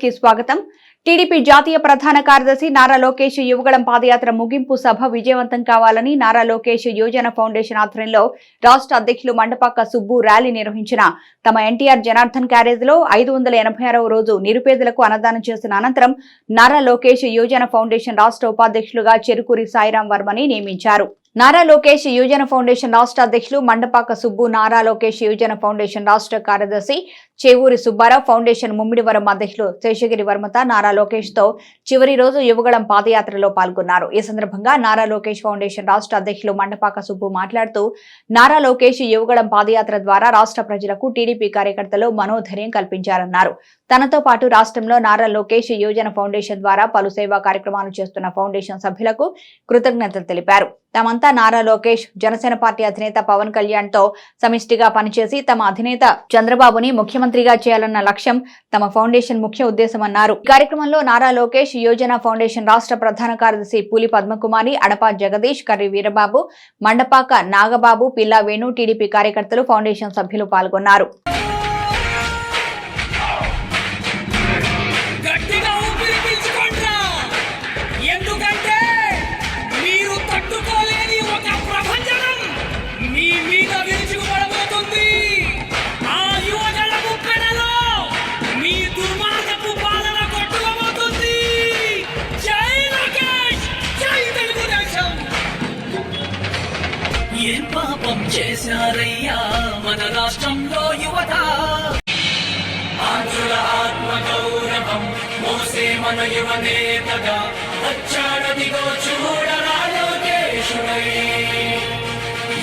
కి స్వాగతం. టీడీపీ జాతీయ ప్రధాన కార్యదర్శి నారా లోకేష్ యువగళం పాదయాత్ర ముగింపు సభ విజయవంతం కావాలని నారా లోకేష్ యోజన ఫౌండేషన్ ఆధ్వర్యంలో రాష్ట్ర అధ్యక్షులు మండపాక సుబ్బు ర్యాలీ నిర్వహించిన తమ ఎన్టీఆర్ జనార్దన్ క్యారేజ్లో ఐదు వందల ఎనభై ఆరవ రోజు నిరుపేదలకు అన్నదానం చేసిన అనంతరం నారా లోకేష్ యోజన ఫౌండేషన్ రాష్ట్ర ఉపాధ్యక్షులుగా చెరుకూరి సాయిరాం వర్మని నియమించారు. నారా లోకేష్ యువజన ఫౌండేషన్ రాష్ట్ర అధ్యక్షులు మండపాక సుబ్బు నారా లోకేష్ యువజన ఫౌండేషన్ రాష్ట్ర కార్యదర్శి చేవూరి సుబ్బారావు ఫౌండేషన్ ముమ్మిడివరం అధ్యక్షులు శేషగిరి వర్మత నారా లోకేష్తో చివరి రోజు యువగళం పాదయాత్రలో పాల్గొన్నారు. ఈ సందర్భంగా నారా లోకేష్ ఫౌండేషన్ రాష్ట్ర అధ్యక్షులు మండపాక సుబ్బు మాట్లాడుతూ నారా లోకేష్ యువగళం పాదయాత్ర ద్వారా రాష్ట్ర ప్రజలకు టీడీపీ కార్యకర్తలు మనోధైర్యం కల్పించారన్నారు. తనతో పాటు రాష్ట్రంలో నారా లోకేష్ యువజన ఫౌండేషన్ ద్వారా పలు సేవా కార్యక్రమాలు చేస్తున్న ఫౌండేషన్ సభ్యులకు కృతజ్ఞతలు తెలిపారు. తమంతా నారా లోకేష్ జనసేన పార్టీ అధినేత పవన్ కళ్యాణ్తో సమిష్టిగా పనిచేసి తమ అధినేత చంద్రబాబుని ముఖ్యమంత్రి ముఖ్యమంత్రిగా చేయాలన్న లక్ష్యం తమ ఫౌండేషన్ ముఖ్య ఉద్దేశమన్నారు ఈ కార్యక్రమంలో నారా లోకేష్ యోజన ఫౌండేషన్ రాష్ట్ర ప్రధాన కార్యదర్శి పూలి పద్మకుమారి అడపా జగదీష్ కర్రి వీరబాబు మండపాక నాగబాబు పిల్లా వేణు టీడీపీ కార్యకర్తలు ఫౌండేషన్ సభ్యులు పాల్గొన్నారు. పాపం చేశారయ్యా మన రాష్ట్రంలో యువత. ఆంధ్రుల ఆత్మ గౌరవం మోసే మన యువనేతగా వచ్చాడదిగో చూడరా లోకేశుడై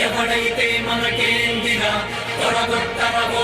ఎవడైతే మనకేందిరా తొడగొట్టరవో